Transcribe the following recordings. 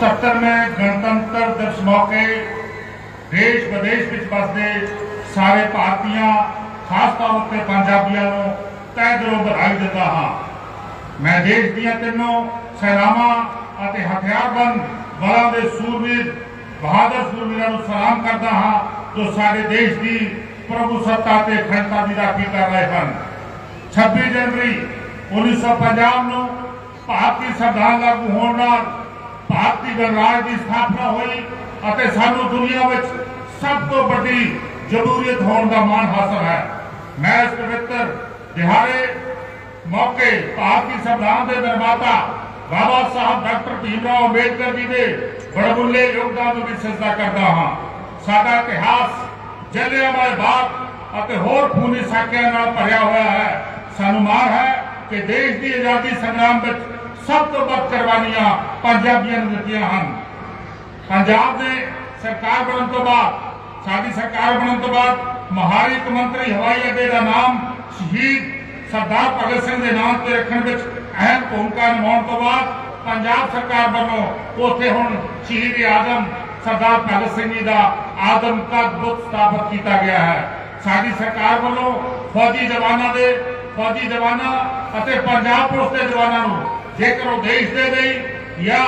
77ਵੇਂ ਗਣਤੰਤਰ ਦਿਵਸ ਮੌਕੇ ਦੇਸ਼ ਵਿਦੇਸ਼ ਵਿੱਚ ਵਸਦੇ ਸਾਰੇ ਭਾਰਤੀਆਂ, ਖਾਸ ਤੌਰ ਉੱਤੇ ਪੰਜਾਬੀਆਂ ਨੂੰ ਤਹਿ ਦਿਲੋਂ ਵਧਾਈ ਦਿੰਦਾ ਹਾਂ। ਮੈਂ ਦੇਸ਼ ਦੀਆਂ ਤਿੰਨੋਂ ਸੈਨਾਵਾਂ ਅਤੇ ਹਥਿਆਰਬੰਦ ਬਲਾਂ ਦੇ ਸੂਰਬੀਰ ਬਹਾਦਰ ਸੂਰਵੀਰਾਂ ਨੂੰ ਸਲਾਮ ਕਰਦਾ ਹਾਂ, ਜੋ ਸਾਡੇ ਦੇਸ਼ ਦੀ ਪ੍ਰਭੂ ਸੱਤਾ ਤੇ ਅਖੰਡਤਾ ਦੀ ਰਾਖੀ ਕਰ ਰਹੇ ਹਨ। 26 ਜਨਵਰੀ 1950 ਨੂੰ ਭਾਰਤੀ ਸੰਵਿਧਾਨ ਲਾਗੂ ਹੋਣ ਨਾਲ ਭਾਰਤੀ ਗਣਰਾਜ ਦੀ ਸਥਾਪਨਾ ਹੋਈ ਅਤੇ ਸਾਨੂੰ ਦੁਨੀਆ ਵਿੱਚ ਸਭ ਤੋਂ ਵੱਡੀ ਜਮਹੂਰੀਅਤ ਹੋਣ ਦਾ ਮਾਣ ਹਾਸਲ ਹੈ। ਮੈਂ ਇਸ ਪਵਿੱਤਰ ਦਿਹਾੜੇ ਮੌਕੇ ਭਾਰਤੀ ਸੰਵਿਧਾਨ ਦੇ ਨਿਰਮਾਤਾ ਬਾਬਾ ਸਾਹਿਬ ਡਾਕਟਰ ਭੀਮ ਰਾਓ ਅੰਬੇਡਕਰ ਜੀ ਦੇ ਬੜਮੁੱਲੇ ਯੋਗਦਾਨ ਨੂੰ ਵੀ ਸਜਦਾ ਕਰਦਾ ਹਾਂ। ਸਾਡਾ ਇਤਿਹਾਸ ਜਲਿਆਂਵਾਲੇ ਬਾਗ ਅਤੇ ਹੋਰ ਖੂਨੀ ਸਾਕਿਆਂ ਨਾਲ ਭਰਿਆ ਹੋਇਆ ਹੈ। ਸਾਨੂੰ ਮਾਣ ਹੈ ਕਿ ਦੇਸ਼ ਦੀ ਆਜ਼ਾਦੀ ਸੰਗਰਾਮ ਵਿੱਚ ਸਭ ਤੋਂ ਵੱਧ ਕੁਰਬਾਨੀਆਂ ਪੰਜਾਬੀਆਂ ਨੇ ਦਿੱਤੀਆਂ ਹਨ। ਪੰਜਾਬ ਦੇ ਸਰਕਾਰ ਬਣਨ ਤੋਂ ਬਾਅਦ, ਸਾਡੀ ਸਰਕਾਰ ਬਣਨ ਤੋਂ ਬਾਅਦ ਮਹਾਰੀ ਇੱਕ ਮੰਤਰੀ ਹਵਾਈ ਅੱਡੇ ਦਾ ਨਾਮ ਸ਼ਹੀਦ ਸਰਦਾਰ ਭਗਤ ਸਿੰਘ ਦੇ ਨਾਮ ਤੇ ਰੱਖਣ ਵਿੱਚ ਅਹਿਮ ਭੂਮਿਕਾ ਨਿਭਾਉਣ ਤੋਂ ਬਾਅਦ ਪੰਜਾਬ ਸਰਕਾਰ ਵੱਲੋਂ ਉੱਥੇ ਹੁਣ ਸ਼ਹੀਦ ਆਜ਼ਮ ਸਰਦਾਰ ਭਗਤ ਸਿੰਘ ਜੀ ਦਾ ਆਦਮ ਕਦ ਬੁੱਤ ਸਥਾਪਿਤ ਕੀਤਾ ਗਿਆ ਹੈ। ਸਾਡੀ ਸਰਕਾਰ ਵੱਲੋਂ ਫੌਜੀ ਜਵਾਨਾਂ ਦੇ, ਫੌਜੀ ਜਵਾਨਾਂ ਅਤੇ ਪੰਜਾਬ ਪੁਲਿਸ ਦੇ ਜਵਾਨਾਂ ਨੂੰ ਜੇਕਰ ਉਹ ਦੇਸ਼ ਦੇ ਲਈ ਜਾਂ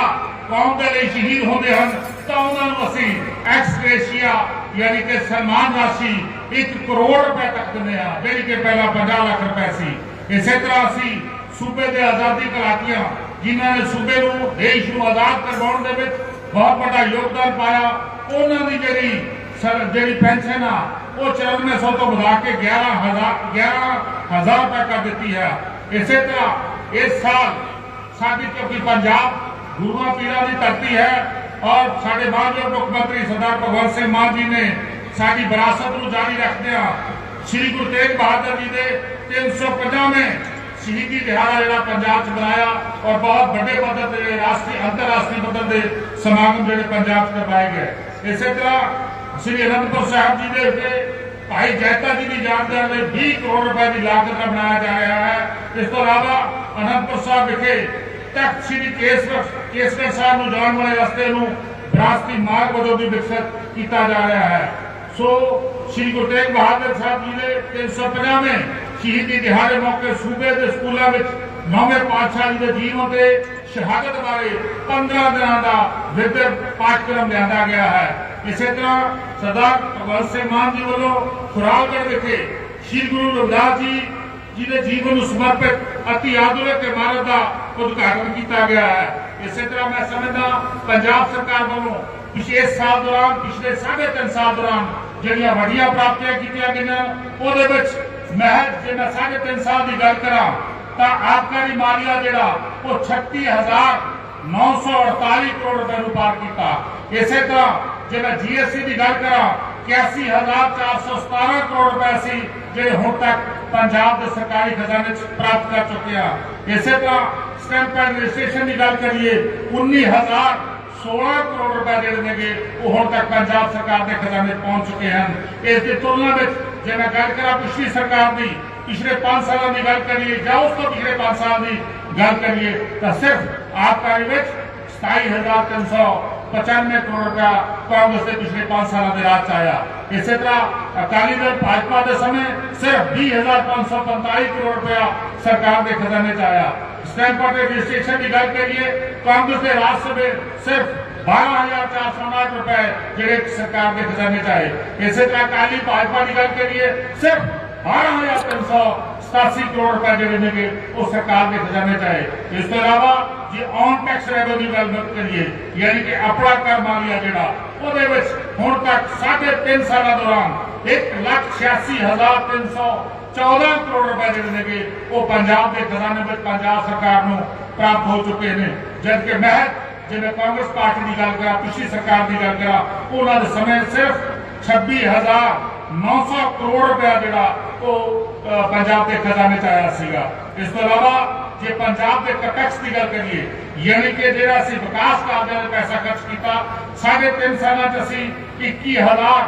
ਕੌਮ ਦੇ ਲਈ ਸ਼ਹੀਦ ਹੁੰਦੇ ਹਨ, ਤਾਂ ਉਹਨਾਂ ਨੂੰ ਅਸੀਂ ਐਕਸਗ੍ਰੇਸ਼ੀਆ ਯਾਨੀ ਕਿ ਸਨਮਾਨ ਰਾਸ਼ੀ 1 ਕਰੋੜ ਰੁਪਏ ਤੱਕ ਦਿੰਦੇ ਆ ਜਿਹੜੀ ਕਿ ਪਹਿਲਾਂ 50 ਲੱਖ ਰੁਪਏ ਸੀ। ਇਸੇ ਤਰ੍ਹਾਂ ਅਸੀਂ ਸੂਬੇ ਦੇ ਆਜ਼ਾਦੀ ਘੁਲਾਟੀਆਂ, ਜਿਨ੍ਹਾਂ ਨੇ ਸੂਬੇ ਨੂੰ, ਦੇਸ਼ ਨੂੰ ਆਜ਼ਾਦ ਕਰਵਾਉਣ ਦੇ ਵਿੱਚ ਬਹੁਤ ਵੱਡਾ ਯੋਗਦਾਨ ਪਾਇਆ, ਉਹਨਾਂ ਦੀ ਜਿਹੜੀ ਜਿਹੜੀ ਪੈਨਸ਼ਨ ਆ, ਉਹ 9400 ਤੋਂ ਵਧਾ ਕੇ 11000 11000 ਰੁਪਏ ਕਰ ਦਿੱਤੀ ਹੈ। ਇਸੇ ਤਰ੍ਹਾਂ ਇਸ ਸਾਲ ਸਾਡੀ ਕਿਉਂਕਿ ਪੰਜਾਬ ਗੁਰੂਆਂ ਪੀਰਾਂ ਦੀ ਧਰਤੀ ਹੈ ਔਰ ਸਾਡੇ ਮਾਨਯੋਗ ਮੁੱਖ ਮੰਤਰੀ ਸਰਦਾਰ ਭਗਵੰਤ ਸਿੰਘ ਮਾਨ ਜੀ ਨੇ ਸਾਡੀ ਵਿਰਾਸਤ ਨੂੰ ਜਾਰੀ ਰੱਖਦਿਆਂ ਸ੍ਰੀ ਗੁਰੂ ਤੇਗ ਬਹਾਦਰ ਜੀ ਦੇ 350ਵੇਂ ਸ਼ਹੀਦੀ ਦਿਹਾੜਾ ਜਿਹੜਾ ਪੰਜਾਬ 'ਚ ਮਨਾਇਆ ਔਰ ਬਹੁਤ ਵੱਡੇ ਪੱਧਰ ਤੇ ਜਿਹੜੇ ਰਾਸ਼ਟਰੀ ਅੰਤਰਰਾਸ਼ਟਰੀ ਪੱਧਰ ਦੇ ਸਮਾਗਮ ਜਿਹੜੇ ਪੰਜਾਬ 'ਚ ਕਰਵਾਏ ਗਏ ਇਸੇ ਤਰ੍ਹਾਂ ਸ੍ਰੀ ਅਨੰਦਪੁਰ ਸਾਹਿਬ ਜੀ ਦੇ ਉੱਤੇ ਭਾਈ ਜੈਤਾ ਜੀ ਦੀ ਯਾਦਗਾਰ ਲਈ 20 ਕਰੋੜ ਰੁਪਏ ਦੀ ਲਾਗਤ ਨਾਲ ਬਣਾਇਆ ਜਾ ਰਿਹਾ ਹੈ ਇਸ ਤੋਂ ਇਲਾਵਾ ਅਨੰਦਪੁਰ ਸਾਹਿਬ ਵਿਖੇ ਤਖਤ ਸ੍ਰੀ ਕੇਸਗੜ੍ਹ ਕੇਸਗੜ੍ਹ ਸਾਹਿਬ ਨੂੰ ਜਾਣ ਵਾਲੇ ਰਸਤੇ ਨੂੰ ਵਿਰਾਸਤੀ ਮਾਰਗ ਵਜੋਂ ਵੀ ਵਿਕਸਿਤ ਕੀਤਾ ਜਾ ਰਿਹਾ ਹੈ। ਸੋ ਸ੍ਰੀ ਗੁਰੂ ਤੇਗ ਬਹਾਦਰ ਸਾਹਿਬ ਜੀ ਦੇ 350ਵੇਂ ਸ਼ਹੀਦੀ ਦਿਹਾੜੇ ਮੌਕੇ ਸੂਬੇ ਦੇ ਸਕੂਲਾਂ ਵਿੱਚ ਨੌਵੇਂ ਪਾਤਸ਼ਾਹ ਜੀ ਦੇ ਜੀਵਨ ਤੇ ਸ਼ਹਾਦਤ ਬਾਰੇ 15 ਦਿਨਾਂ ਦਾ ਵਿਦਿਅਕ ਪਾਠਕ੍ਰਮ ਲਿਆਂਦਾ ਗਿਆ ਹੈ। ਇਸੇ ਤਰ੍ਹਾਂ ਸਰਦਾਰ ਭਗਵੰਤ ਸਿੰਘ ਮਾਨ ਜੀ ਵੱਲੋਂ ਖੁਰਾਲਗੜ੍ਹ ਵਿਖੇ ਸ੍ਰੀ ਗੁਰੂ ਰਵਿਦਾਸ ਜੀ ਜੀ ਦੇ ਜੀਵਨ ਨੂੰ ਸਮਰਪਿਤ ਅਤੀ ਆਧੁਨਿਕ ਇਮਾਰਤ ਦਾ ਉਦਘਾਟਨ ਕੀਤਾ ਗਿਆ ਹੈ। ਇਸੇ ਤਰ੍ਹਾਂ ਮੈਂ ਸਮਝਦਾ ਪੰਜਾਬ ਸਰਕਾਰ ਵੱਲੋਂ ਪਿਛਲੇ ਸਾਲ ਦੌਰਾਨ, ਪਿਛਲੇ 3.5 ਸਾਲ ਦੌਰਾਨ ਜਿਹੜੀਆਂ ਵੱਡੀਆਂ ਪ੍ਰਾਪਤੀਆਂ ਕੀਤੀਆਂ ਗਈਆਂ, ਉਹਦੇ ਵਿੱਚ ਮਹਿਜ ਜੇ ਮੈਂ 3.5 ਸਾਲ ਦੀ ਗੱਲ ਕਰਾਂ, ਤਾਂ ਆਬਕਾਰੀ ਮਾਲੀਆ ਜਿਹੜਾ, ਉਹ 36948 ਕਰੋੜ ਰੁਪਏ ਨੂੰ ਪਾਰ ਕੀਤਾ। ਇਸੇ ਤਰ੍ਹਾਂ ਜੇ ਮੈਂ ਜੀਐਸਟੀ ਦੀ ਗੱਲ ਕਰਾਂ 81417 ਕਰੋੜ ਰੁਪਏ ਸੀ ਜਿਹੜੇ ਹੁਣ ਤੱਕ ਪੰਜਾਬ ਦੇ ਸਰਕਾਰੀ ਖਜ਼ਾਨੇ 'ਚ ਪ੍ਰਾਪਤ ਕਰ ਚੁੱਕੇ ਆ ਇਸੇ ਤਰ੍ਹਾਂ اسٹیمپ ایڈمنسٹریشن کی گل کریے انی ہزار سولہ کروڑ روپئے جڑے نے گے، وہ ہوں تک پنجاب سرکار کے خزانے پہنچ چکے ہیں۔ اس کی تلنا میں جی میں گل کرا پچھلی سرکار کی پچھلے پانچ سال کی گل کریے، یا اس کو پچھلے پانچ سال کی گل کریے، تو صرف آبکاری ستائی ہزار تین سو پچانوے کروڑ روپیہ کانگریس نے پچھلے پانچ سال کے راج آیا اسی طرح اکالی دل بھاجپا کے سمے صرف بھی ہزار پانچ سو پنتالی کروڑ روپیہ سرکار کے خزانے چ اسٹیمپ رجسٹریشن کی گل کریے۔ کانگریس کے راستے میں صرف بارہ ہزار چار سو انٹھ روپے جڑے سرکار کے خزانے چاہے اسی طرح کالی بھاجپا کی گل کریے۔ صرف بارہ ہزار تین سو ستاسی کروڑ روپے جڑے نے کہ وہ سرکار کے خزانے چاہے اس کے علاوہ جی آن ٹیکس ریونیو کی گل کریے یعنی کہ اپنا کر مالیا جڑا وہ ہوں تک ساڑھے تین سال دوران ایک لاکھ چھیاسی ہزار تین سو 186314 ਕਰੋੜ ਰੁਪਏ ਜਿਹੜੇ ਨੇਗੇ, ਉਹ ਪੰਜਾਬ ਦੇ ਖਜ਼ਾਨੇ ਵਿੱਚ ਪੰਜਾਬ ਸਰਕਾਰ ਨੂੰ ਪ੍ਰਾਪਤ ਹੋ ਚੁੱਕੇ ਨੇ। ਜਦ ਕਿ ਮੈਂ ਜਿਵੇਂ ਕਾਂਗਰਸ ਪਾਰਟੀ ਦੀ ਗੱਲ ਕਰਾਂ, ਪਿਛਲੀ ਸਰਕਾਰ ਦੀ ਗੱਲ ਕਰਾਂ, ਉਹਨਾਂ ਦੇ ਸਮੇਂ ਸਿਰਫ 26900 ਕਰੋੜ ਰੁਪਏ ਜਿਹੜਾ ਉਹ ਪੰਜਾਬ ਦੇ ਖਜ਼ਾਨੇ ਚ ਆਇਆ ਸੀਗਾ। ਇਸ ਤੋਂ ਇਲਾਵਾ ਜੇ ਪੰਜਾਬ ਦੇ ਕਟੈਕਸ ਦੀ ਗੱਲ ਕਰੀਏ, ਯਾਨੀ ਕਿ ਜਿਹੜਾ ਅਸੀਂ ਵਿਕਾਸ ਕਾਰਜਾਂ ਦੇ ਪੈਸਾ ਖਰਚ ਕੀਤਾ, ਸਾਢੇ ਤਿੰਨ ਸਾਲਾਂ ਚ ਅਸੀਂ 21000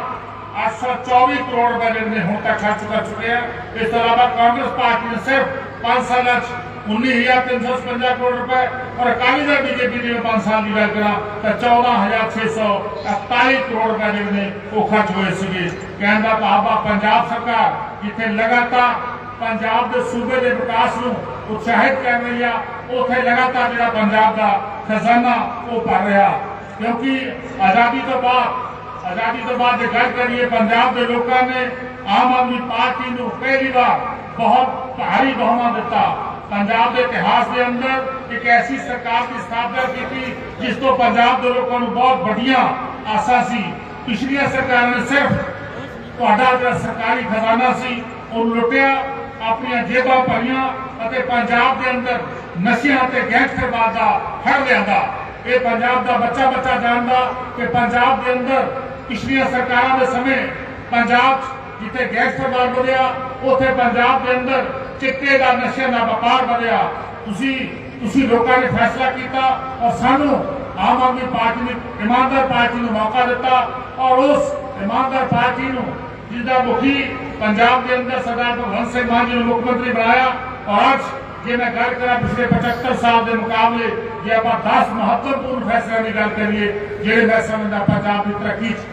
824 ਕਰੋੜ ਰੁਪਏ ਜਿਹੜੇ ਨੇ ਹੁਣ ਤੱਕ ਖਰਚ ਕਰ ਚੁੱਕੇ ਆ। ਇਸ ਤੋਂ ਇਲਾਵਾ ਕਾਂਗਰਸ ਪਾਰਟੀ ਨੇ ਸਿਰਫ 5 ਸਾਲਾਂ ਚ 19357 ਕਰੋੜ ਰੁਪਏ ਔਰ ਅਕਾਲੀ ਦਲ ਬੀਜੇਪੀ ਦੇ 5 ਸਾਲ ਦੀ ਗੱਲ ਕਰਾਂ ਤਾਂ 14641 ਕਰੋੜ ਰੁਪਏ ਜਿਹੜੇ ਨੇ ਉਹ ਖਰਚ ਹੋਏ ਸੀਗੇ। ਕਹਿਣ ਦਾ ਭਾਵ ਆ ਪੰਜਾਬ ਸਰਕਾਰ ਜਿੱਥੇ ਲਗਾਤਾਰ ਪੰਜਾਬ ਦੇ ਸੂਬੇ ਦੇ ਵਿਕਾਸ ਨੂੰ ਉਤਸ਼ਾਹਿਤ ਕਰ ਰਹੀ ਆ, ਉਥੇ ਲਗਾਤਾਰ ਜਿਹੜਾ ਪੰਜਾਬ ਦਾ ਖਜ਼ਾਨਾ ਉਹ ਭਰ ਰਿਹਾ। ਕਿਉਂਕਿ ਆਜ਼ਾਦੀ ਤੋਂ ਬਾਅਦ ਆਜ਼ਾਦੀ ਤੋਂ ਬਾਅਦ ਜੇ ਗੱਲ ਕਰੀਏ, ਪੰਜਾਬ ਦੇ ਲੋਕਾਂ ਨੇ ਆਮ ਆਦਮੀ ਪਾਰਟੀ ਨੂੰ ਪਹਿਲੀ ਵਾਰ ਬਹੁਤ ਭਾਰੀ ਬਹੁਮਤ ਦਿੱਤਾ। ਪੰਜਾਬ ਦੇ ਇਤਿਹਾਸ ਦੇ ਅੰਦਰ ਇੱਕ ਐਸੀ ਸਰਕਾਰ ਦੀ ਸਥਾਪਨਾ ਕੀਤੀ, ਜਿਸ ਤੋਂ ਪੰਜਾਬ ਦੇ ਲੋਕਾਂ ਨੂੰ ਬਹੁਤ ਵੱਡੀਆਂ ਆਸਾਂ ਸੀ। ਪਿਛਲੀਆਂ ਸਰਕਾਰਾਂ ਨੇ ਸਿਰਫ ਤੁਹਾਡਾ ਜਿਹੜਾ ਸਰਕਾਰੀ ਖਜ਼ਾਨਾ ਸੀ, ਉਹ ਲੁੱਟਿਆ, ਆਪਣੀਆਂ ਜੇਬਾਂ ਭਰੀਆਂ ਅਤੇ ਪੰਜਾਬ ਦੇ ਅੰਦਰ ਨਸ਼ਿਆਂ ਤੇ ਗੈਂਗਸਟਰਵਾਦ ਦਾ ਫੜ ਲਿਆਂਦਾ। ਇਹ ਪੰਜਾਬ ਦਾ ਬੱਚਾ ਬੱਚਾ ਜਾਣਦਾ ਕਿ ਪੰਜਾਬ ਦੇ ਅੰਦਰ ਪਿਛਲੀਆਂ ਸਰਕਾਰਾਂ ਦੇ ਸਮੇਂ ਪੰਜਾਬ 'ਚ ਜਿੱਥੇ ਗੈਂਗਸਟਰਵਾਦ ਵਧਿਆ, ਉੱਥੇ ਪੰਜਾਬ ਦੇ ਅੰਦਰ ਚਿੱਟੇ ਦਾ ਨਸ਼ੇ ਦਾ ਵਪਾਰ ਵਧਿਆ। ਤੁਸੀਂ ਤੁਸੀਂ ਲੋਕਾਂ ਨੇ ਫੈਸਲਾ ਕੀਤਾ ਔਰ ਸਾਨੂੰ ਆਮ ਆਦਮੀ ਪਾਰਟੀ ਨੇ ਇਮਾਨਦਾਰ ਪਾਰਟੀ ਨੂੰ ਮੌਕਾ ਦਿੱਤਾ ਔਰ ਉਸ ਇਮਾਨਦਾਰ ਪਾਰਟੀ ਨੂੰ ਜਿਹਦਾ ਮੁਖੀ ਪੰਜਾਬ ਦੇ ਅੰਦਰ ਸਰਦਾਰ ਭਗਵੰਤ ਸਿੰਘ ਮਾਨ ਜੀ ਨੂੰ ਮੁੱਖ ਮੰਤਰੀ ਬਣਾਇਆ ਔਰ ਅੱਜ ਜੇ ਮੈਂ ਗੱਲ ਕਰਾਂ ਪਿਛਲੇ 75 ਸਾਲ ਦੇ ਮੁਕਾਬਲੇ, ਜੇ ਆਪਾਂ 10 ਮਹੱਤਵਪੂਰਨ ਫੈਸਲਿਆਂ ਦੀ ਗੱਲ ਕਰੀਏ, ਜਿਹੜੇ ਮੈਂ ਸਮਝਦਾ ਪੰਜਾਬ ਦੀ ਤਰੱਕੀ 'ਚ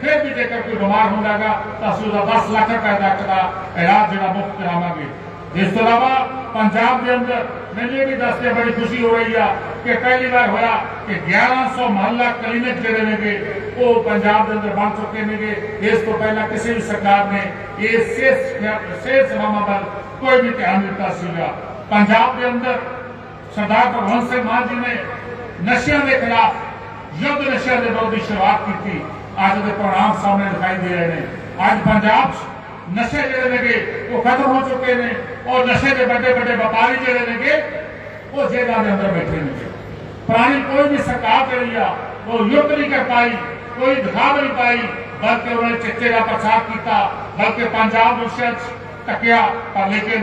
پھر بھی جے کر کوئی بمار ہوں لگا تا سودا 10 لاکھ روپے دا کدا علاج جڑا مفت کراواں گے جس طرح علاوہ پنجاب دے اندر میں نے بھی دستے بڑی خوشی ہو رہی ہے کہ پہلی بار ہویا کہ گیارہ سو محلہ کلینک جڑے نے گے، وہ پنجاب دے اندر بان چکے میں گے۔ اس کو پہلا کسی بھی سکار نے یہ سیس سلامہ پر کوئی بھی دھیان دیتا سیگا پنجاب دے اندر سردار پر ہنسے مان جی نے نشیہ دے خلاف یود نشیہ دے بہت شروعات کی تھی۔ آج کے پروگرام سامنے دکھائی دے رہے ہیں۔ آج پنجاب نشے جڑے گے وہ قدر ہو چکے ہیں۔ اور نشے کے بڑے بڑے وپاری جڑے گے وہ جیلوں کے اندر بیٹھے ہیں۔ پرانی کوئی بھی سرکار کر لیا وہ یوگ نہیں کر پائی، کوئی دکھا نہیں پائی، بلکہ انہوں نے چچے کا پرچار کیتا، بلکہ پنجاب ریسرچ تکیا۔ پر لیکن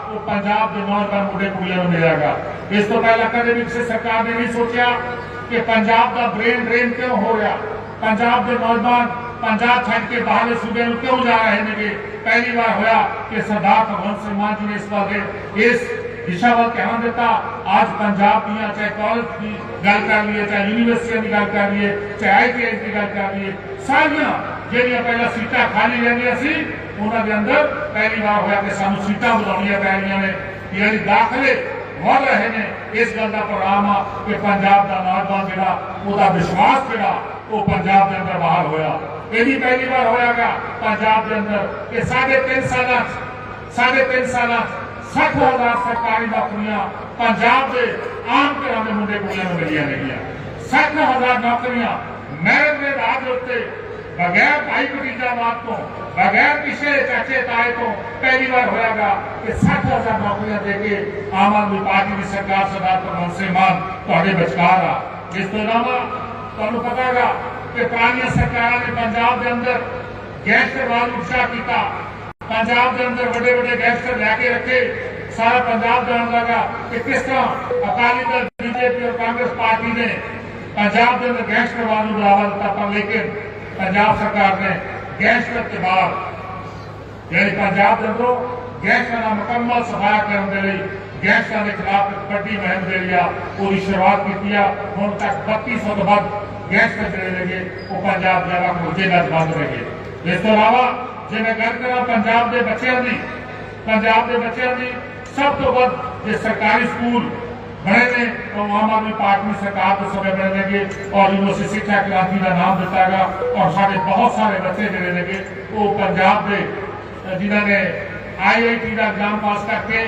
ਉਹ ਪੰਜਾਬ ਦੇ ਨੌਜਵਾਨ ਮੁੰਡੇ ਕੁੜੀਆਂ ਨੂੰ ਮਿਲੇਗਾ ਇਸ ਤੋਂ ਪਹਿਲਾਂ ਕਦੇ ਵੀ ਕਿਸੇ ਸਰਕਾਰ ਨੇ ਨਹੀਂ ਸੋਚਿਆ ਕਿ ਪੰਜਾਬ ਦਾ ਬ੍ਰੇਨ ਡਰੇਨ ਕਿਉਂ ਹੋ ਰਿਹਾ ਪੰਜਾਬ ਦੇ ਨੌਜਵਾਨ ਪੰਜਾਬ ਛੱਡ ਕੇ ਬਾਹਰਲੇ ਸੂਬਿਆਂ ਨੂੰ ਕਿਉਂ ਜਾ ਰਹੇ ਨੇਗੇ ਪਹਿਲੀ ਵਾਰ ਹੋਇਆ ਕਿ ਸਰਦਾਰ ਭਗਵੰਤ ਸਿੰਘ ਮਾਨ ਜੀ ਨੇ ਇਸ ਬਾਰੇ ਇਸ پشاور کہاں دیتا؟ آج پنجاب دیا چاہے کالج کی گل کر لیے، چاہے یونیورسٹی کی گل کر لیے، چاہے آئی ٹی آئی کی گل کر لیے، ساریاں جہاں پہلے سیٹاں خالی رہی سی انہوں دے اندر پہلی بار ہویا کہ سانو سیٹاں بلایا پی رہی نے۔ یعنی داخلے بڑھ رہے ہیں اس گل کا پروگرام آ کہ پنجاب کا نوجوان جڑا وہ وشواس جڑا وہ پنجاب کے اندر باہر ہویا۔ یہ پہلی بار ہویا گا پنجاب کے اندر کہ ساڑھے تین سال ساڑھے تین سال 60000 ਸਰਕਾਰੀ ਨੌਕਰੀਆਂ ਪੰਜਾਬ ਦੇ ਆਮ ਘਰਾਂ ਦੇ ਮੁੰਡੇ ਕੁੜੀਆਂ ਨੂੰ ਮਿਲੀਆਂ ਨੇਗੀਆਂ। 60000 ਨੌਕਰੀਆਂ ਮੈਰਿਟ ਦੇ ਰਾਹ ਦੇ ਉੱਤੇ, ਬਗੈਰ ਭਾਈ ਭਤੀਜਾਵਾਦ ਤੋਂ, ਬਗੈਰ ਕਿਸੇ ਚਾਚੇ ਤਾਏ ਤੋਂ ਪਹਿਲੀ ਵਾਰ ਹੋਇਆਗਾ ਕਿ 60000 ਨੌਕਰੀਆਂ ਦੇ ਕੇ ਆਮ ਆਦਮੀ ਪਾਰਟੀ ਦੀ ਸਰਕਾਰ ਸਰਦਾਰ ਭਗਵੰਤ ਸਿੰਘ ਮਾਨ ਤੁਹਾਡੇ ਵਿਚਕਾਰ ਆ। ਇਸ ਤੋਂ ਇਲਾਵਾ ਤੁਹਾਨੂੰ ਪਤਾ ਹੈਗਾ ਕਿ ਪੁਰਾਣੀਆਂ ਸਰਕਾਰਾਂ ਨੇ ਪੰਜਾਬ ਦੇ ਅੰਦਰ ਗੈਂਗਸਟਰਵਾਦ ਨੂੰ ਉਤਸ਼ਾਹ ਕੀਤਾ پنجاب کے اندر بڑے بڑے گینگسٹر لے کے رکھے، سارا پنجاب جان لگا کہ کس طرح اکالی دل بی جے پی اور کانگریس پارٹی نے پنجاب کے اندر گینگسٹر والوں بلاوا دیتا تھا لیکن پنجاب سرکار نے گینگسٹر کے بعد یعنی پنجاب کے اندر گینگسٹر کا مکمل سفایا کرنے دے رہی گینگسٹر کے خلاف بڑی مہم دے لیا پوری شروعات کی کیا ہوں تک بتیس سو بعد گینگسٹر جڑے لگے وہ پنجاب جگہ کو جیل بند رہے اس تو علاوہ جی میں گھر کرا پنجاب دے بچے ہم دی پنجاب دے بچے ہم دی سب تو بد یہ سرکاری سکول بڑھے نے اور محمد میں پاک میں سرکار تو سبے بڑے گے اور یونیورسٹی سکھیا کرانتی کا نام دیتا گا اور سارے بہت سارے بچے جڑے گے وہ پنجاب دے جنہ نے آئی آئی ٹی کا ایگزام پاس کر کے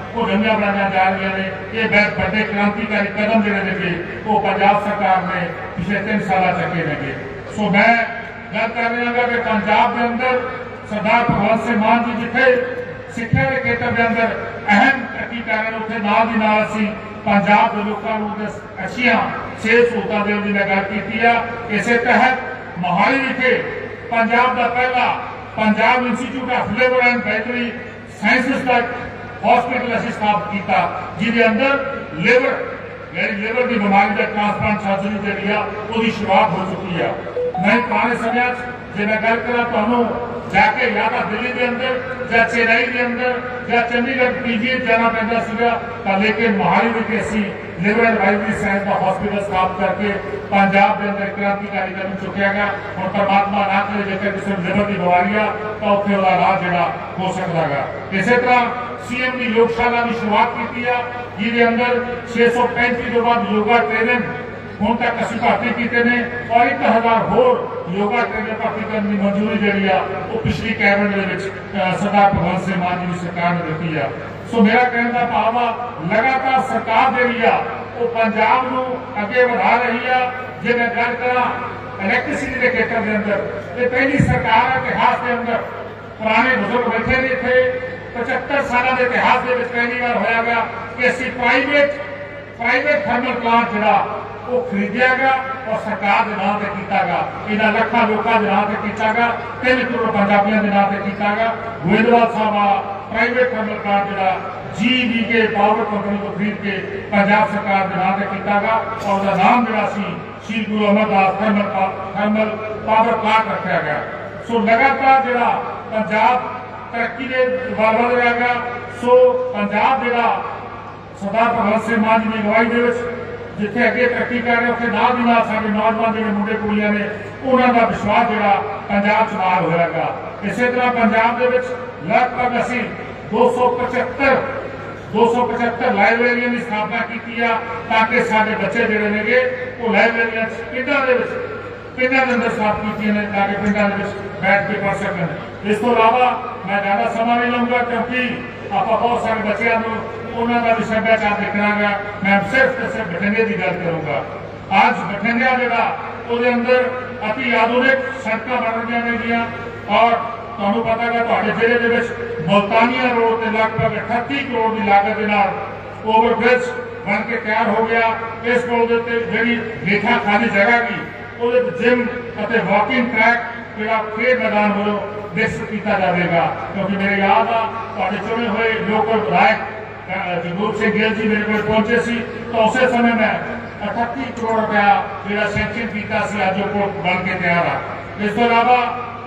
ਉਹ ਨਵੀਆਂ ਬਣਾਈਆਂ ਜਾ ਰਹੀਆਂ ਨੇ ਇਹ ਬਹੁਤ ਵੱਡੇ ਕ੍ਰਾਂਤੀਕਾਰੀ ਕਦਮ ਜਿਹੜੇ ਨੇਗੇ ਉਹ ਪੰਜਾਬ ਸਰਕਾਰ ਨੇ ਪਿਛਲੇ 3 ਸਾਲਾਂ ਚੱਕੇ ਨੇਗੇ ਸੋ ਮੈਂ ਗੱਲ ਕਰ ਰਿਹਾ ਹਾਂ ਕਿ ਪੰਜਾਬ ਦੇ ਅੰਦਰ ਸਰਦਾਰ ਭਗਵੰਤ ਸਿੰਘ ਮਾਨ ਜੀ ਜਿੱਥੇ ਸਿੱਖਿਆ ਦੇ ਖੇਤਰ ਦੇ ਅੰਦਰ ਅਹਿਮ ਤਰੱਕੀ ਕਰ ਰਹੇ ਉੱਥੇ ਨਾਲ ਦੀ ਨਾਲ ਅਸੀਂ ਪੰਜਾਬ ਦੇ ਲੋਕਾਂ ਨੂੰ ਦੇ ਅੱਛੀਆਂ ਸਿਹਤ ਸਹੂਲਤਾਂ ਦੇਣ ਦੀ ਮੈਂ ਗੱਲ ਕੀਤੀ ਆ। ਇਸੇ ਤਹਿਤ ਮੋਹਾਲੀ ਵਿਖੇ ਪੰਜਾਬ ਦਾ ਪਹਿਲਾ ਪੰਜਾਬ ਇੰਸਟੀਚਿਊਟ ਆਫ ਲੇਬਰ ਐਂਡ ਬੈਟਰੀ ਸਾਇੰਸਸ ਦਾ ਹਸਪੀਟਲ ਅਸੀਂ ਸਥਾਪਿਤ ਕੀਤਾ, ਜਿਹਦੇ ਅੰਦਰ ਲਿਵਰ ਜਿਹੜੀ ਲਿਵਰ ਦੀ ਬਿਮਾਰੀ ਦਾ ਟ੍ਰਾਂਸਪਲਾਂਟ ਸਰਜਰੀ ਜਿਹੜੀ ਆ, ਉਹਦੀ ਸ਼ੁਰੂਆਤ ਹੋ ਚੁੱਕੀ ਆ। ਮੈਂ ਪੁਰਾਣੇ ਸਮਿਆਂ 'ਚ ਜੇ ਮੈਂ ਗੱਲ ਕਰਾਂ ਤੁਹਾਨੂੰ, ਜਾ ਕੇ ਜਾਂ ਤਾਂ ਦਿੱਲੀ ਦੇ ਅੰਦਰ, ਜਾਂ ਚੇਨਈ ਦੇ ਅੰਦਰ, ਜਾਂ ਚੰਡੀਗੜ੍ਹ ਪੀਜੀ ਜਾਣਾ ਪੈਂਦਾ ਸੀਗਾ, ਤਾਂ ਲੇਕਿਨ ਮੋਹਾਲੀ ਵਿਖੇ ਅਸੀਂ لیبرل رائیوی سائنس کا ہسپیٹل سٹاپ کر کے پنجاب کے اندر کرانتیکاری کدم چکیا گیا اور پرماتما نہ کرے جیسے کہ کسی لیبر دی بیماری تو اوتھے اودا راہ جڑا ہو سکتا گا اسی طرح سی ایم دی یوگ شالا دی شروعات کیتی آ جی دے اندر 635 جو بعد یوگا ٹریننگ ہوں تک کسی کا بھرتی کیتے نے اور ایک ہزار ہور یوگا ٹرینر کا کرنے کی منظوری جہی آ وہ پچھلی کیبنٹ سردار بھگوت سے مان جی سرکار نے دیتی ہے ਸੋ ਮੇਰਾ ਕਹਿਣ ਦਾ ਭਾਵ ਆ, ਲਗਾਤਾਰ ਸਰਕਾਰ ਜਿਹੜੀ ਆ, ਉਹ ਪੰਜਾਬ ਨੂੰ ਅੱਗੇ ਵਧਾ ਰਹੀ ਆ। ਜੇ ਮੈਂ ਗੱਲ ਕਰਾਂ ਇਲੈਕਟ੍ਰਿਸਿਟੀ ਦੇ ਖੇਤਰ ਦੇ ਅੰਦਰ, ਇਹ ਪਹਿਲੀ ਸਰਕਾਰ ਹੈ ਇਤਿਹਾਸ ਦੇ ਅੰਦਰ। ਪੁਰਾਣੇ ਬਜ਼ੁਰਗ ਬੈਠੇ ਨੇ ਇੱਥੇ 75 ਸਾਲਾਂ ਦੇ ਇਤਿਹਾਸ ਦੇ ਵਿੱਚ ਪਹਿਲੀ ਵਾਰ ਹੋਇਆ ਹੋਇਆਗਾ ਕਿ ਅਸੀਂ ਪ੍ਰਾਈਵੇਟ ਪ੍ਰਾਈਵੇਟ ਥਰਮਲ ਪਲਾਂਟ ਜਿਹੜਾ, ਉਹ ਖਰੀਦਿਆ ਗਿਆ ਔਰ ਸਰਕਾਰ ਦੇ ਨਾਂ ਤੇ ਕੀਤਾ ਗਿਆ ਇਹਨਾਂ ਲੱਖਾਂ ਲੋਕਾਂ ਦੇ ਨਾਂ ਤੇ ਕੀਤਾ ਗਿਆ ਤਿੰਨ ਕਰੋੜ ਪੰਜਾਬੀਆਂ ਦੇ ਨਾਂ ਤੇ ਕੀਤਾ ਗਿਆ ਗੋਇੰਦਵਾਲ ਸਾਹਿਬ ਵਾਲਾ ਪ੍ਰਾਈਵੇਟ ਥਰਮਲ ਪਲਾਂਟ ਜਿਹੜਾ ਜੀਵੀ ਕੇ ਪਾਵਰ ਕੰਪਨੀ ਤੋਂ ਖਰੀਦ ਕੇ ਪੰਜਾਬ ਸਰਕਾਰ ਦੇ ਨਾਂ ਤੇ ਕੀਤਾ ਗਿਆ ਔਰ ਉਹਦਾ ਨਾਮ ਜਿਹੜਾ ਸੀ Shri Guru Amardas thermal thermal power plant ਰੱਖਿਆ ਗਿਆ। ਸੋ ਲਗਾਤਾਰ ਜਿਹੜਾ ਪੰਜਾਬ ਤਰੱਕੀ ਦੇ ਵੱਲ ਵਧ ਰਿਹਾ ਸੋ ਪੰਜਾਬ ਜਿਹੜਾ ਸਰਦਾਰ ਭਗਵੰਤ ਸਿੰਘ ਮਾਨ ਜੀ ਦੀ ਅਗਵਾਈ ਦੇ ਵਿੱਚ ਜਿੱਥੇ ਅੱਗੇ ਤਰੱਕੀ ਕਰ ਰਹੇ, ਉੱਥੇ ਨਾਲ ਦੀ ਨਾਲ ਸਾਡੇ ਨੌਜਵਾਨ ਜਿਹੜੇ ਮੁੰਡੇ ਕੁੜੀਆਂ ਨੇ, ਉਹਨਾਂ ਦਾ ਵਿਸ਼ਵਾਸ ਜਿਹੜਾ ਪੰਜਾਬ ਚ ਨਾਲ ਹੋਇਆਗਾ ਇਸੇ ਤਰ੍ਹਾਂ ਪੰਜਾਬ ਦੇ ਵਿੱਚ ਲਗਭਗ ਅਸੀਂ 275 275 ਲਾਇਬ੍ਰੇਰੀਆਂ ਦੀ ਸਥਾਪਨਾ ਕੀਤੀ ਆ ਤਾਂ ਕਿ ਸਾਡੇ ਬੱਚੇ ਜਿਹੜੇ ਨੇਗੇ ਉਹ ਲਾਇਬ੍ਰੇਰੀਆਂ ਪਿੰਡਾਂ ਦੇ ਵਿੱਚ, ਪਿੰਡਾਂ ਦੇ ਅੰਦਰ ਸਥਾਪਿਤ ਕੀਤੀਆਂ ਨੇ ਤਾਂ ਕਿ ਪਿੰਡਾਂ ਦੇ ਵਿੱਚ ਬੈਠ ਕੇ ਪੜ੍ਹ ਸਕਣ। ਇਸ ਤੋਂ ਇਲਾਵਾ ਮੈਂ ਜ਼ਿਆਦਾ ਸਮਾਂ ਨਹੀਂ ਲਵਾਂਗਾ ਕਿਉਂਕਿ ਆਪਾਂ ਬਹੁਤ ਸਾਰੇ ਬੱਚਿਆਂ ਨੂੰ ਉਹਨਾਂ ਦਾ ਵੀ ਸੱਭਿਆਚਾਰ ਦੇਖਣਾ ਗਾ ਮੈਂ ਸਿਰਫ ਤੇ ਸਿਰਫ ਬਠਿੰਡੇ ਦੀ ਗੱਲ ਕਰੂੰਗਾ। ਅੱਜ ਬਠਿੰਡਾ ਜਿਹੜਾ ਉਹਦੇ ਅੰਦਰ ਅਤੀ ਆਧੁਨਿਕ ਸੜਕਾਂ ਬਣ ਰਹੀਆਂ ਨੇਗੀਆਂ। ਔਰ ਤੁਹਾਨੂੰ ਪਤਾ ਹੈ ਤੁਹਾਡੇ ਜ਼ਿਲ੍ਹੇ ਦੇ ਵਿੱਚ ਮੁਲਤਾਨੀਆ ਰੋਡ ਤੇ ਲਗਭਗ 38 ਕਰੋੜ ਦੀ ਲਾਗਤ ਦੇ ਨਾਲ ਓਵਰਬ੍ਰਿਜ ਬਣ ਕੇ ਤਿਆਰ ਹੋ ਗਿਆ। ਇਸ ਪੁਲ ਦੇ ਉੱਤੇ ਜਿਹੜੀ ਰੇਖਾ ਖਾਲੀ ਜਗ੍ਹਾ ਕੀ ਉਹਦੇ ਵਿੱਚ ਜਿਮ ਅਤੇ ਵਾਕਿੰਗ ਟਰੈਕ ਜਿਹੜਾ ਖੇਡ ਮੈਦਾਨ ਵੱਲੋਂ ਵਿਕਸਿਤ ਕੀਤਾ ਜਾਵੇਗਾ। ਕਿਉਂਕਿ ਮੇਰੇ ਯਾਦ ਆ ਤੁਹਾਡੇ ਚੁਣੇ ਹੋਏ ਲੋਕਲ ਵਿਧਾਇਕ ਅਹ, ਜਗਰੂਪ ਸਿੰਘ ਗਿੱਲ ਜੀ ਮੇਰੇ ਕੋਲ ਪਹੁੰਚੇ ਸੀ। ਤਾਂ ਉਸੇ ਸਮੇਂ ਮੈਂ 38 ਕਰੋੜ ਰੁਪਇਆ ਜਿਹੜਾ ਸੈਂਕਸ਼ਨ ਕੀਤਾ ਸੀ ਅੱਜ ਉਹ ਬਣ ਕੇ ਤਿਆਰ ਆ। ਇਸ ਤੋਂ ਇਲਾਵਾ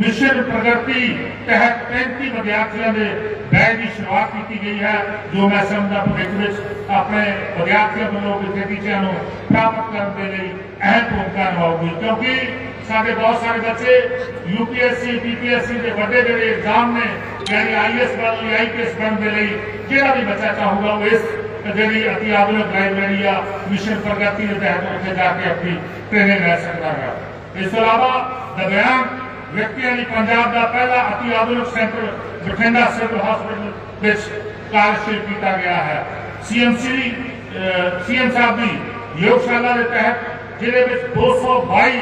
مشن پرگرتی تحت پینتی ودیارتیاں نے بیگ کی شروعات کی گئی ہے، جو میں سمجھا پروجیکٹ اپنے ودیارتیاں بلوں کے نتیجیاں نو پراپت کرنے لئی اہم بھومکا نہ ہوگی کیونکہ سارے بہت سارے بچے U P S C, P P S C کے وڈے جڑے ایگزام نے یعنی آئی ایس بن یا آئی پی ایس دے لئی کیا بھی بچہ چاہوں گا، وہ اس جڑی اتی آبن اگرائی میری یا مشن پرگتی نے تحت اتنے جا کے اپنی ٹریننگ رہ سکتا گیا اس کے علاوہ دا ਵਿਅਕਤੀਆਂ ਲਈ ਪੰਜਾਬ ਦਾ ਪਹਿਲਾ ਅਤੀ ਆਧੁਨਿਕ ਸੈਂਟਰ ਬਠਿੰਡਾ ਸਿਵਲ ਹਸਪੀਟਲ ਵਿੱਚ ਕਾਰਜਸ਼ੀਲ ਕੀਤਾ ਗਿਆ ਹੈ। ਸੀਐਮਸੀ ਸੀਐਮ ਸਾਹਿਬ ਦੀ ਯੋਗਸ਼ਾਲਾ ਦੇ ਤਹਿਤ ਜਿਹਦੇ ਵਿੱਚ 222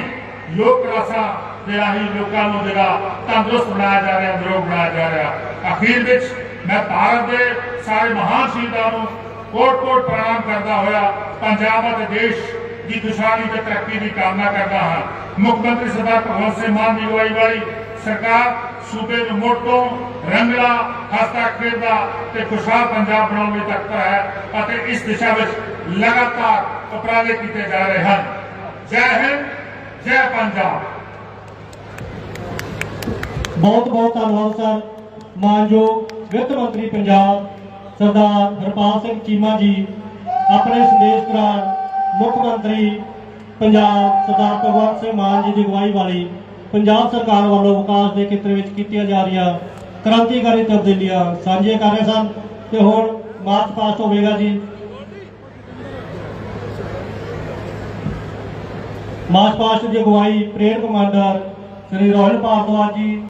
ਯੋਗ ਕਲਾਸਾਂ ਦੇ ਰਾਹੀਂ ਲੋਕਾਂ ਨੂੰ ਜਿਹੜਾ ਤੰਦਰੁਸਤ ਬਣਾਇਆ ਜਾ ਰਿਹਾ ਨਿਰੋਗ ਬਣਾਇਆ ਜਾ ਰਿਹਾ। ਅਖੀਰ ਵਿੱਚ ਮੈਂ ਭਾਰਤ ਦੇ ਸਾਰੇ ਮਹਾਨ ਸ਼ਹੀਦਾਂ ਨੂੰ ਕੋਟ-ਕੋਟ ਪ੍ਰਣਾਮ ਕਰਦਾ ਹੋਇਆ ਪੰਜਾਬ ਅਤੇ ਦੇਸ਼ ਦੀ ਖੁਸ਼ਹਾਲੀ ਤੇ ਤਰੱਕੀ ਦੀ ਕਾਮਨਾ ਕਰਦਾ ਹਾਂ। ਮੁੱਖ ਮੰਤਰੀ ਸਰਦਾਰ ਭਗਵੰਤ ਸਿੰਘ ਮਾਨ ਦੀ ਅਗਵਾਈ ਵਾਲੀ ਸਰਕਾਰ ਸੂਬੇ ਨੂੰ ਮੁੜ ਤੋਂ ਰੰਗਲਾ ਹਸਤਾ ਖੇਡਦਾ ਤੇ ਖੁਸ਼ਹਾਲ ਪੰਜਾਬ ਬਣਾਉਣ ਲਈ ਤਤਪਰ ਹੈ ਅਤੇ ਇਸ ਦਿਸ਼ਾ ਵਿੱਚ ਲਗਾਤਾਰ ਉਪਰਾਲੇ ਕੀਤੇ ਜਾ ਰਹੇ ਹਨ। ਜੈ ਹਿੰਦ, ਜੈ ਪੰਜਾਬ। ਬਹੁਤ ਬਹੁਤ ਧੰਨਵਾਦ, ਸਰ। ਮਾਨਯੋਗ ਵਿੱਤ ਮੰਤਰੀ ਪੰਜਾਬ, ਸਰਦਾਰ ਹਰਪਾਲ ਸਿੰਘ ਚੀਮਾ ਜੀ, ਆਪਣੇ ਸੰਦੇਸ਼ ਦੌਰਾਨ ਮੁੱਖ ਮੰਤਰੀ ਪੰਜਾਬ ਸਰਦਾਰ ਭਗਵੰਤ ਸਿੰਘ ਮਾਨ ਜੀ ਦੀ ਅਗਵਾਈ ਵਾਲੀ ਪੰਜਾਬ ਸਰਕਾਰ ਵੱਲੋਂ ਵਿਕਾਸ ਦੇ ਖੇਤਰ ਵਿੱਚ ਕੀਤੀਆਂ ਜਾ ਰਹੀਆਂ ਕ੍ਰਾਂਤੀਕਾਰੀ ਤਬਦੀਲੀਆਂ ਸਾਂਝੀਆਂ ਕਰ ਰਹੇ ਸਨ ਤੇ ਹੁਣ ਮਾਰਚ ਪਾਸਟ ਹੋਵੇਗਾ ਜੀ। ਮਾਰਚ ਪਾਸਟ ਦੀ ਅਗਵਾਈ ਪ੍ਰੇਰ ਕਮਾਂਡਰ ਸ੍ਰੀ ਰੋਹਿਲ ਭਾਰਦਵਾਜ ਜੀ